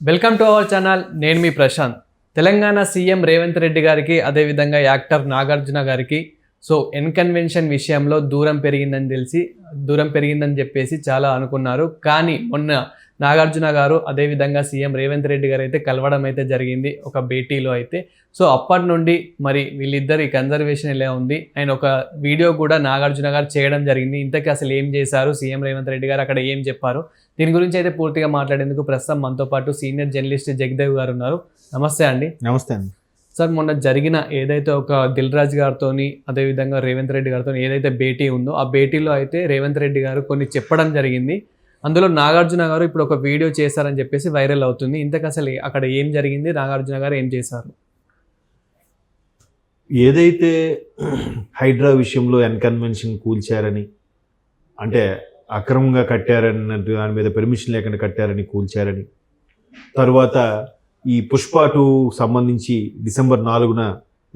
Welcome to our channel నేను మీ Prashanth. Telangana CM Revanth Reddy గారికి అదేవిధంగా యాక్టర్ నాగార్జున గారికి సో ఎన్కన్వెన్షన్ విషయంలో దూరం పెరిగిందని తెలిసి దూరం పెరిగిందని చెప్పేసి చాలా అనుకున్నారు. కానీ మొన్న నాగార్జున గారు అదేవిధంగా సీఎం రేవంత్ రెడ్డి గారు అయితే కలవడం అయితే జరిగింది ఒక భేటీలో అయితే. సో అప్పటి నుండి మరి వీళ్ళిద్దరి కన్జర్వేషన్ ఎలా ఉంది? అండ్ ఒక వీడియో కూడా నాగార్జున గారు చేయడం జరిగింది. ఇంతకీ అసలు ఏం చేశారు? సీఎం రేవంత్ రెడ్డి గారు అక్కడ ఏం చెప్పారు? దీని గురించి అయితే పూర్తిగా మాట్లాడేందుకు ప్రస్తుతం మనతో పాటు సీనియర్ జర్నలిస్ట్ జగదేవ్ గారు ఉన్నారు. నమస్తే అండి. నమస్తే అండి. సార్ మొన్న జరిగిన ఏదైతే ఒక దిల్ రాజు గారితో అదేవిధంగా రేవంత్ రెడ్డి గారితో ఏదైతే భేటీ ఉందో ఆ భేటీలో అయితే రేవంత్ రెడ్డి గారు కొన్ని చెప్పడం జరిగింది. అందులో నాగార్జున గారు ఇప్పుడు ఒక వీడియో చేశారని చెప్పేసి వైరల్ అవుతుంది. ఇంతకు అసలు అక్కడ ఏం జరిగింది? నాగార్జున గారు ఏం చేశారు? ఏదైతే హైడ్రా విషయంలో ఎన్కన్వెన్షన్ కూల్చారని అంటే అక్రమంగా కట్టారన్నట్టు దాని మీద పెర్మిషన్ లేకుండా కట్టారని కూల్చారని. తర్వాత ఈ పుష్ప సంబంధించి డిసెంబర్ నాలుగున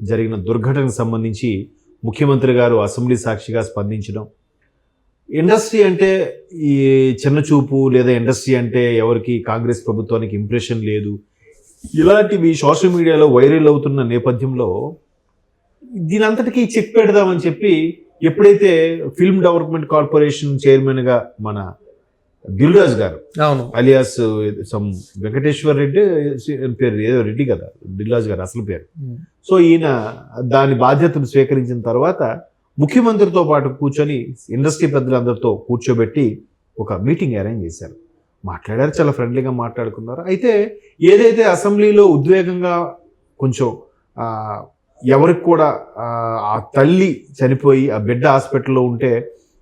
జరిగిన దుర్ఘటనకు సంబంధించి ముఖ్యమంత్రి గారు అసెంబ్లీ సాక్షిగా స్పందించడం. ఇండస్ట్రీ అంటే ఈ చిన్న చూపు లేదా ఇండస్ట్రీ అంటే ఎవరికి కాంగ్రెస్ ప్రభుత్వానికి ఇంప్రెషన్ లేదు. ఇలాంటివి సోషల్ మీడియాలో వైరల్ అవుతున్న నేపథ్యంలో దీని అంతటికీ చెక్ పెడదామని చెప్పి ఎప్పుడైతే ఫిల్మ్ డెవలప్మెంట్ కార్పొరేషన్ చైర్మన్గా మన దిల్రాజ్ గారు అవును. అలియాస్ సమ్ వెంకటేశ్వర్ రెడ్డి పేరు ఏదో రెడ్డి కదా దిల్రాజ్ గారు అసలు పేరు. సో ఈయన దాని బాధ్యతను స్వీకరించిన తర్వాత ముఖ్యమంత్రితో పాటు కూర్చొని ఇండస్ట్రీ పెద్దలందరితో కూర్చోబెట్టి ఒక మీటింగ్ అరేంజ్ చేశారు. మాట్లాడారు చాలా ఫ్రెండ్లీగా మాట్లాడుకున్నారు. అయితే ఏదైతే అసెంబ్లీలో ఉద్వేగంగా కొంచెం ఎవరికి కూడా ఆ, తల్లి చనిపోయి ఆ బిడ్డ హాస్పిటల్లో ఉంటే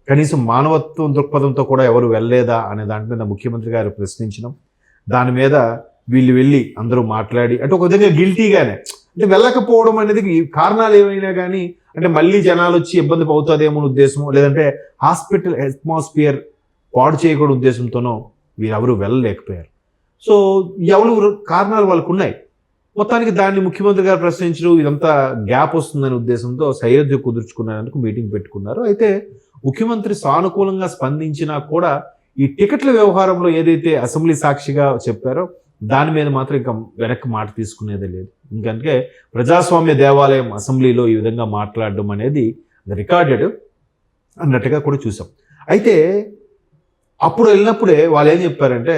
కనీసం మానవత్వం దృక్పథంతో కూడా ఎవరు వెళ్ళలేదా అనే దాని మీద ముఖ్యమంత్రి గారు ప్రశ్నించడం దాని మీద వీళ్ళు వెళ్ళి అందరూ మాట్లాడి అంటే ఒక విధంగా గిల్టీగానే అంటే వెళ్ళకపోవడం అనేది కారణాలు ఏమైనా కానీ అంటే మళ్ళీ జనాలు వచ్చి ఇబ్బంది అవుతుందేమో ఉద్దేశం లేదంటే హాస్పిటల్ అట్మాస్ఫియర్ పాడు చేయకూడదు ఉద్దేశంతోనో వీరెవరు వెళ్ళలేకపోయారు. సో ఎవరు కారణాలు వాళ్ళకు ఉన్నాయి మొత్తానికి దాన్ని ముఖ్యమంత్రి గారు ప్రశ్నించడం ఇదంతా గ్యాప్ వస్తుందనే ఉద్దేశంతో సైరధ్య కుదుర్చుకునేందుకు మీటింగ్ పెట్టుకున్నారు. అయితే ముఖ్యమంత్రి సానుకూలంగా స్పందించినా కూడా ఈ టికెట్ల వ్యవహారంలో ఏదైతే అసెంబ్లీ సాక్షిగా చెప్పారో దాని మీద మాత్రం ఇంకా వెనక్కి మాట తీసుకునేదే లేదు. ఇంకంటే ప్రజాస్వామ్య దేవాలయం అసెంబ్లీలో ఈ విధంగా మాట్లాడడం అనేది రికార్డెడ్ అన్నట్టుగా కూడా చూసాం. అయితే అప్పుడు వెళ్ళినప్పుడే వాళ్ళు ఏం చెప్పారంటే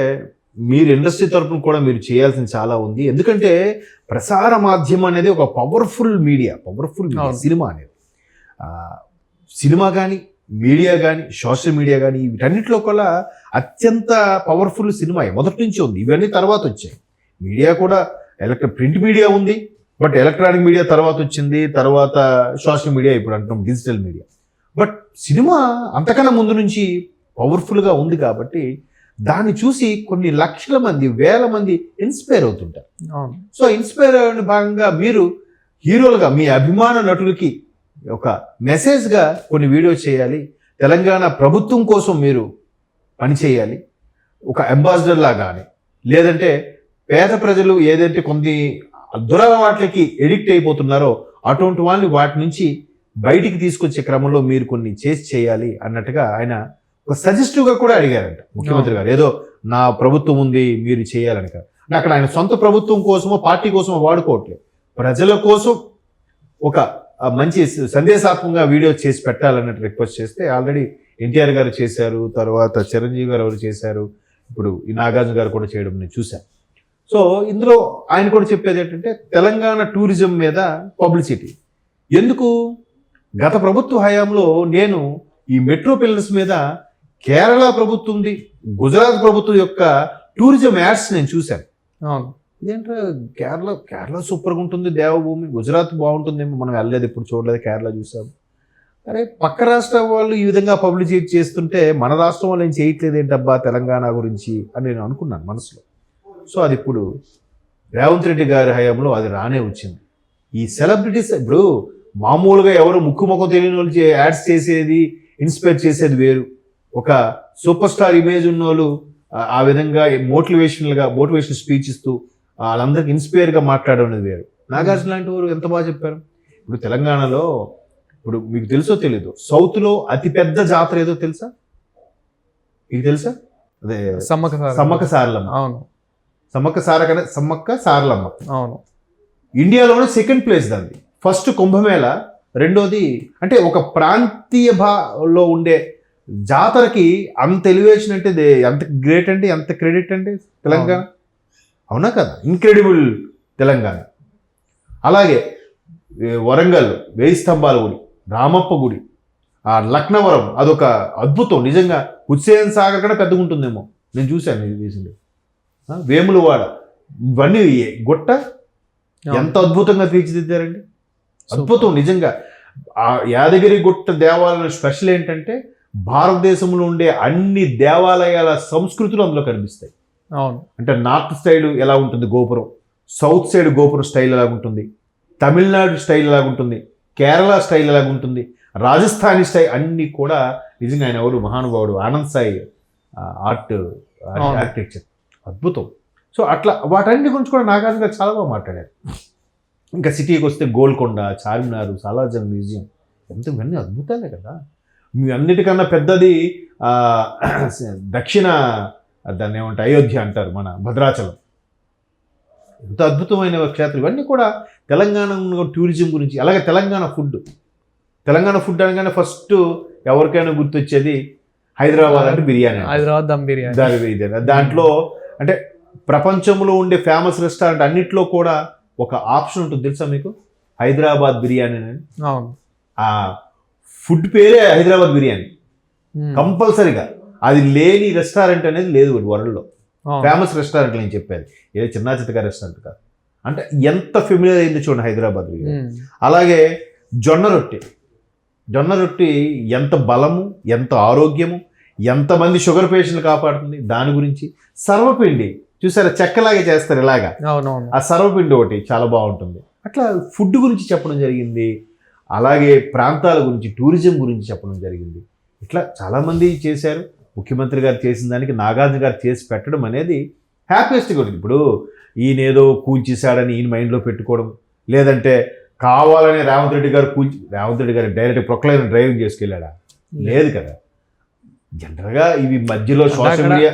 మీరు ఇండస్ట్రీ తరపున కూడా మీరు చేయాల్సింది చాలా ఉంది. ఎందుకంటే ప్రసార మాధ్యమం అనేది ఒక పవర్ఫుల్ మీడియా పవర్ఫుల్. సినిమా అనేది. సినిమా కానీ మీడియా కానీ సోషల్ మీడియా కానీ వీటన్నిటిలో కూడా అత్యంత పవర్ఫుల్ సినిమా. మొదటి నుంచి ఉంది. ఇవన్నీ తర్వాత వచ్చాయి. మీడియా కూడా ఎలక్ట్ర ప్రింట్ మీడియా ఉంది. బట్ ఎలక్ట్రానిక్ మీడియా తర్వాత వచ్చింది. తర్వాత సోషల్ మీడియా ఇప్పుడు అంటున్నాం డిజిటల్ మీడియా. బట్ సినిమా అంతకన్నా ముందు నుంచి పవర్ఫుల్గా ఉంది కాబట్టి దాన్ని చూసి కొన్ని లక్షల మంది వేల మంది ఇన్స్పైర్ అవుతుంటారు. సో ఇన్స్పైర్ అయిన భాగంగా మీరు హీరోలుగా మీ అభిమాన నటులకి ఒక మెసేజ్గా కొన్ని వీడియోస్ చేయాలి. తెలంగాణ ప్రభుత్వం కోసం మీరు పని చేయాలి. ఒక అంబాసిడర్ కానీ లేదంటే పేద ప్రజలు ఏదైతే కొన్ని దురలవాట్లకి ఎడిక్ట్ అయిపోతున్నారో అటువంటి వాళ్ళని వాటి నుంచి బయటికి తీసుకొచ్చే క్రమంలో మీరు కొన్ని చేసి చేయాలి అన్నట్టుగా ఆయన ఒక సజెస్టివ్గా కూడా అడిగారంట ముఖ్యమంత్రి గారు. ఏదో నా ప్రభుత్వం ఉంది మీరు చేయాలని కాదు. అక్కడ ఆయన సొంత ప్రభుత్వం కోసమో పార్టీ కోసమో వాడుకోవట్లేదు. ప్రజల కోసం ఒక మంచి సందేశాత్మకంగా వీడియో చేసి పెట్టాలన్నట్టు రిక్వెస్ట్ చేస్తే ఆల్రెడీ ఎన్టీఆర్ గారు చేశారు తర్వాత చిరంజీవి గారు ఎవరు చేశారు ఇప్పుడు ఈ నాగార్జున గారు కూడా చేయడం నేను చూశాను. సో ఇందులో ఆయన కూడా చెప్పేది ఏంటంటే తెలంగాణ టూరిజం మీద పబ్లిసిటీ. ఎందుకు? గత ప్రభుత్వ హయాంలో నేను ఈ మెట్రో పిల్లర్స్ మీద కేరళ ప్రభుత్వంది గుజరాత్ ప్రభుత్వం యొక్క టూరిజం యాడ్స్ నేను చూశాను. ఇదేంట్రా కేరళ కేరళ సూపర్గా ఉంటుంది దేవభూమి గుజరాత్ బాగుంటుందేమో మనం వెళ్ళలేదు ఇప్పుడు చూడలేదు కేరళ చూసాం అరే పక్క రాష్ట్రం వాళ్ళు ఈ విధంగా పబ్లిసిటీ చేస్తుంటే మన రాష్ట్రం వాళ్ళు ఏం చేయట్లేదు ఏంటబ్బా తెలంగాణ గురించి అని నేను అనుకున్నాను మనసులో. సో అది ఇప్పుడు రేవంత్ రెడ్డి గారి హయాంలో అది రానే వచ్చింది. ఈ సెలబ్రిటీస్ ఇప్పుడు మామూలుగా ఎవరు ముక్కు ముఖం తెలియని వాళ్ళు యాడ్స్ చేసేది ఇన్స్పైర్ చేసేది వేరు. ఒక సూపర్ స్టార్ ఇమేజ్ ఉన్న వాళ్ళు ఆ- విధంగా మోటివేషనల్గా మోటివేషన్ స్పీచ్ ఇస్తూ వాళ్ళందరికి ఇన్స్పైర్గా మాట్లాడడం అనేది వేరు. నాగార్జున లాంటి వారు ఎంత బాగా చెప్పారు? ఇప్పుడు తెలంగాణలో ఇప్పుడు మీకు తెలుసో తెలీదు సౌత్లో అతిపెద్ద జాతర ఏదో తెలుసా? మీకు తెలుసా? అదే సమ్మక సారక్క. సమ్మక సారలమ్మ. అవును. సమ్మక్క సారక సమ్మక్క సారలమ్మ. అవును. ఇండియాలోనే సెకండ్ ప్లేస్ దాన్ని ఫస్ట్ కుంభమేళ రెండోది అంటే ఒక ప్రాంతీయ భాలో ఉండే జాతరకి అంత ఎలివేషన్ అంటే ఎంత గ్రేట్ అంటే ఎంత క్రెడిట్ అంటే తెలంగాణ? అవునా. కదా? ఇన్క్రెడిబుల్ తెలంగాణ. అలాగే వరంగల్ వేయి స్తంభాల గుడి రామప్ప గుడి ఆ లక్నవరం అదొక అద్భుతం. నిజంగా హుస్సేన్ సాగర్ కన్నా పెద్దగా ఉంటుందేమో. నేను చూశాను ఇది వేములవాడ. ఇవన్నీ గుట్ట? ఎంత అద్భుతంగా తీర్చిదిద్దారండి? అద్భుతం నిజంగా. ఆ యాదగిరి గుట్ట దేవాలయం స్పెషల్ ఏంటంటే భారతదేశంలో ఉండే అన్ని దేవాలయాల సంస్కృతులు అందులో కనిపిస్తాయి. అవును. అంటే నార్త్ సైడ్ ఎలా ఉంటుంది? గోపురం. సౌత్ సైడ్ గోపురం స్టైల్ ఎలా ఉంటుంది? తమిళనాడు స్టైల్ ఎలా ఉంటుంది? కేరళ స్టైల్ ఎలా ఉంటుంది? రాజస్థానీ స్టైల్ అన్నీ కూడా నిజంగా ఆయన ఎవరు? మహానుభావుడు ఆనంద్ సాయి ఆర్ట్. ఆర్కిటెక్చర్. అద్భుతం. సో అట్లా వాటన్నిటి గురించి కూడా నాగార్జున గారు చాలా బాగా మాట్లాడారు. ఇంకా సిటీకి వస్తే గోల్కొండ చార్మినార్ సాలార్జంగ్ మ్యూజియం. ఎంత ఇవన్నీ అద్భుతాలే కదా. అన్నిటికన్నా పెద్దది దక్షిణ దాన్ని ఏమంటే అయోధ్య అంటారు మన భద్రాచలం. ఎంత అద్భుతమైన క్షేత్రం. ఇవన్నీ కూడా తెలంగాణ టూరిజం గురించి అలాగే తెలంగాణ ఫుడ్. తెలంగాణ ఫుడ్ అనగానే ఫస్ట్ ఎవరికైనా గుర్తొచ్చేది హైదరాబాద్ అంటే బిర్యానీ హైదరాబాద్ దమ్ బిర్యానీ. దాని ఇదే. దాంట్లో అంటే ప్రపంచంలో ఉండే ఫేమస్ రెస్టారెంట్ అన్నిట్లో కూడా ఒక ఆప్షన్ ఉంటుంది. తెలుసా మీకు? హైదరాబాద్ బిర్యానీ అని. ఫుడ్ పేరే హైదరాబాద్ బిర్యానీ. కంపల్సరిగా. అది లేని రెస్టారెంట్ అనేది లేదు వరల్డ్లో. ఫేమస్ రెస్టారెంట్ నేను చెప్పేది. ఏదో చిన్న చిత్తగా రెస్టారెంట్ కాదు. అంటే ఎంత ఫెమిలియర్ అయింది చూడండి హైదరాబాద్. అలాగే జొన్న రొట్టె. జొన్న రొట్టె ఎంత బలము ఎంత ఆరోగ్యము ఎంతమంది షుగర్ పేషెంట్లు కాపాడుతుంది దాని గురించి. సర్వపిండి. చూసారా? చెక్కలాగే చేస్తారు ఇలాగా. ఆ సర్వపిండి ఒకటి చాలా బాగుంటుంది. అట్లా ఫుడ్ గురించి చెప్పడం జరిగింది. అలాగే ప్రాంతాల గురించి టూరిజం గురించి చెప్పడం జరిగింది. ఇట్లా చాలామంది చేశారు. ముఖ్యమంత్రి గారు చేసిన దానికి నాగార్జున గారు చేసి పెట్టడం అనేది హ్యాపీయెస్ట్ కూడా ఇప్పుడు ఈయన ఏదో కూల్చేశాడని ఈయన మైండ్లో పెట్టుకోవడం లేదంటే కావాలని రేవంత్ రెడ్డి గారు కూల్చి రేవంత్ రెడ్డి గారు డైరెక్ట్ ప్రొక్లైన్ డ్రైవింగ్ చేసుకెళ్ళాడా? లేదు కదా. జనరల్గా ఇవి మధ్యలో సోషల్ మీడియా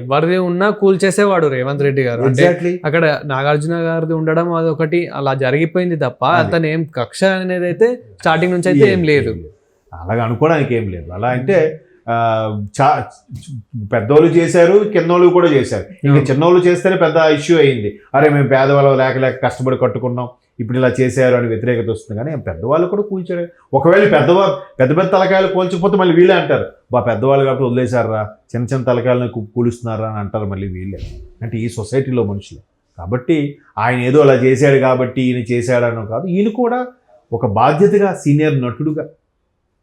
ఎవరిది ఉన్నా కూల్ చేసేవాడు రేవంత్ రెడ్డి గారు. ఎగ్జాక్ట్లీ అక్కడ నాగార్జున గారిది ఉండడం అదొకటి అలా జరిగిపోయింది తప్ప. అతను ఏం కక్ష అనేది అయితే స్టార్టింగ్ నుంచి అయితే ఏం లేదు. అలాగ అనుకోవడానికి ఏం లేదు. అలా అంటే చా పెద్దోళ్ళు చేశారు కిన్నోళ్ళు కూడా చేశారు. ఇంకా. చిన్నోళ్ళు చేస్తేనే పెద్ద ఇష్యూ అయింది. అరే మేము పేదవాళ్ళం లేక లేక కష్టపడి కట్టుకున్నాం. ఇప్పుడు ఇలా చేశారు అని వ్యతిరేకత వస్తుంది. కానీ పెద్దవాళ్ళు కూడా కూల్చారు. ఒకవేళ పెద్దవా పెద్ద పెద్ద తలకాయలు కూల్చకపోతే మళ్ళీ వీళ్ళే అంటారు. బా పెద్దవాళ్ళు కాబట్టి వదిలేశారా? చిన్న చిన్న తలకాయలను కు- కూలుస్తున్నారా అని అంటారు మళ్ళీ వీళ్ళే. అంటే ఈ సొసైటీలో మనుషులు. కాబట్టి ఆయన ఏదో అలా చేశాడు కాబట్టి ఈయన చేశాడనో కాదు. ఈయన కూడా ఒక బాధ్యతగా సీనియర్ నటుడుగా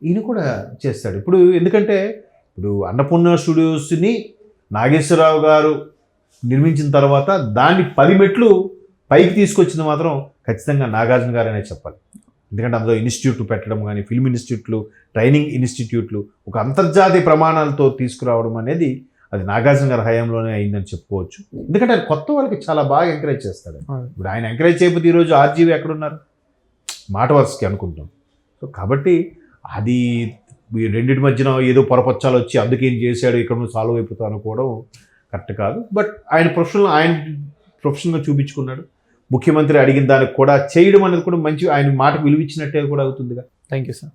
ఈయన కూడా చేస్తాడు. ఇప్పుడు ఎందుకంటే ఇప్పుడు అన్నపూర్ణ స్టూడియోస్ని నాగేశ్వరరావు గారు నిర్మించిన తర్వాత దాన్ని పది మెట్లు పైకి తీసుకొచ్చింది మాత్రం ఖచ్చితంగా నాగార్జున గారనే చెప్పాలి. ఎందుకంటే అందులో ఇన్స్టిట్యూట్ పెట్టడం కానీ ఫిల్మ్ ఇన్స్టిట్యూట్లు ట్రైనింగ్ ఇన్స్టిట్యూట్లు ఒక అంతర్జాతీయ ప్రమాణాలతో తీసుకురావడం అనేది అది నాగార్జున గారి హయాంలోనే అయిందని చెప్పుకోవచ్చు. ఎందుకంటే ఆయన కొత్త వాళ్ళకి చాలా బాగా ఎంకరేజ్ చేస్తాడు. ఇప్పుడు ఆయన ఎంకరేజ్ చేయకపోతే ఈరోజు ఆర్జీవి ఎక్కడున్నారు? మాట వరుసకి అనుకుంటాం సో కాబట్టి అది రెండింటి మధ్యన ఏదో పొరపచ్చాలు వచ్చి అందుకేం చేశాడు ఇక్కడ సాల్వ్ అయిపోతావు అనుకోవడం కరెక్ట్ కాదు. బట్ ఆయన ప్రొఫెషనల్ ఆయన ప్రొఫెషనల్గా చూపించుకున్నాడు. ముఖ్యమంత్రి అడిగిన దానికి కూడా చేయడం అనేది కూడా మంచి ఆయన మాటకు విలువిచ్చినట్టే కూడా అవుతుందిగా. Thank you sir